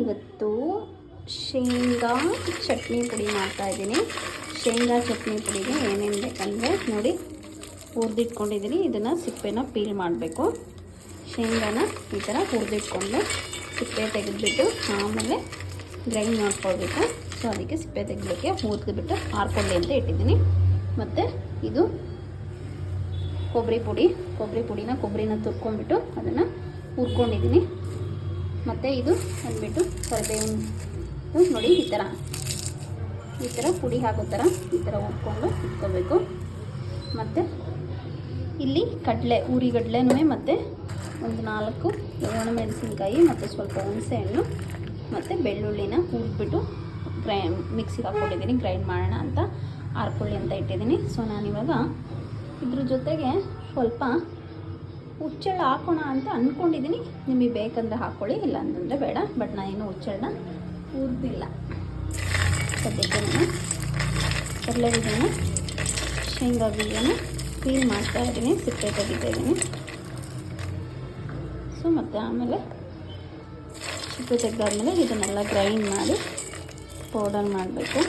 ಇವತ್ತು ಶೇಂಗಾ ಚಟ್ನಿ ಪುಡಿ ಮಾಡ್ತಾಯಿದ್ದೀನಿ ಶೇಂಗಾ ಚಟ್ನಿ ಪುಡಿಗೆ ಏನೇನು ಬೇಕಂದರೆ ನೋಡಿ, ಹುರಿದಿಟ್ಕೊಂಡಿದ್ದೀನಿ. ಇದನ್ನು ಸಿಪ್ಪೆನ ಪೀಲ್ ಮಾಡಬೇಕು. ಶೇಂಗಾನ ಈ ಥರ ಹುರಿದಿಟ್ಕೊಂಡು ಸಿಪ್ಪೆ ತೆಗೆದುಬಿಟ್ಟು ಆಮೇಲೆ ಗ್ರೈಂಡ್ ಮಾಡ್ಕೊಳ್ಬೇಕು. ಸೊ ಅದಕ್ಕೆ ಸಿಪ್ಪೆ ತೆಗಿಲಿಕ್ಕೆ ಹುರಿದ್ಬಿಟ್ಟು ಹಾರ್ಕೊಳ್ಳಿ ಅಂತ ಇಟ್ಟಿದ್ದೀನಿ. ಮತ್ತು ಇದು ಕೊಬ್ಬರಿ ಪುಡಿ. ಕೊಬ್ಬರಿ ಪುಡಿನ ಕೊಬ್ಬರಿನ ತುರ್ಕೊಂಡ್ಬಿಟ್ಟು ಅದನ್ನು ಹುರ್ಕೊಂಡಿದ್ದೀನಿ. ಮತ್ತು ಇದು ಬಂದ್ಬಿಟ್ಟು ಕರಿಬೇವಿನ ನೋಡಿ, ಈ ಥರ ಈ ಥರ ಪುಡಿ ಹಾಕೋ ಥರ ಈ ಥರ ಉಟ್ಕೊಂಡು ಇಟ್ಕೋಬೇಕು. ಮತ್ತು ಇಲ್ಲಿ ಕಡಲೆ ಉರಿಗಡಲೆನೂ ಮತ್ತು ಒಂದು ನಾಲ್ಕು ಒಣಮೆಣಸಿನ್ಕಾಯಿ ಮತ್ತು ಸ್ವಲ್ಪ ಹುಣಸೆಹಣ್ಣು ಮತ್ತು ಬೆಳ್ಳುಳ್ಳಿನ ಹುರಿದ್ಬಿಟ್ಟು ಗ್ರೈ, ಮಿಕ್ಸಿಗೆ ಹಾಕ್ಕೊಂಡಿದ್ದೀನಿ. ಗ್ರೈಂಡ್ ಮಾಡೋಣ ಅಂತ, ಆರ್ಕೊಳ್ಳಿ ಅಂತ ಇಟ್ಟಿದ್ದೀನಿ. ಸೊ ನಾನಿವಾಗ ಇದ್ರ ಜೊತೆಗೆ ಸ್ವಲ್ಪ ಹುಚ್ಚೆಳ್ಳು ಹಾಕೋಣ ಅಂತ ಅಂದ್ಕೊಂಡಿದ್ದೀನಿ ನಿಮಗೆ ಬೇಕಂದ್ರೆ ಹಾಕ್ಕೊಳ್ಳಿ ಇಲ್ಲ ಅಂತಂದರೆ ಬೇಡ. ಬಟ್ ನಾನೇನು ಉಚ್ಚಳನ ಹುರಿದಿಲ್ಲ ಸದ್ಯಕ್ಕೆ ನಾನು ಕಡಲೆ ಬೀಜನ ಶೇಂಗಾ ಬೀಜನ ಕ್ಲೀನ್ ಮಾಡ್ತಾ ಇದ್ದೀನಿ ಸಿಪ್ಪೆ ತೆಗಿತಾ ಇದ್ದೀನಿ. ಸೊ ಮತ್ತು ಆಮೇಲೆ ಸಿಪ್ಪೆ ತೆಗೆದಾದ್ಮೇಲೆ ಇದನ್ನೆಲ್ಲ ಗ್ರೈಂಡ್ ಮಾಡಿ ಪೌಡರ್ ಮಾಡಬೇಕು.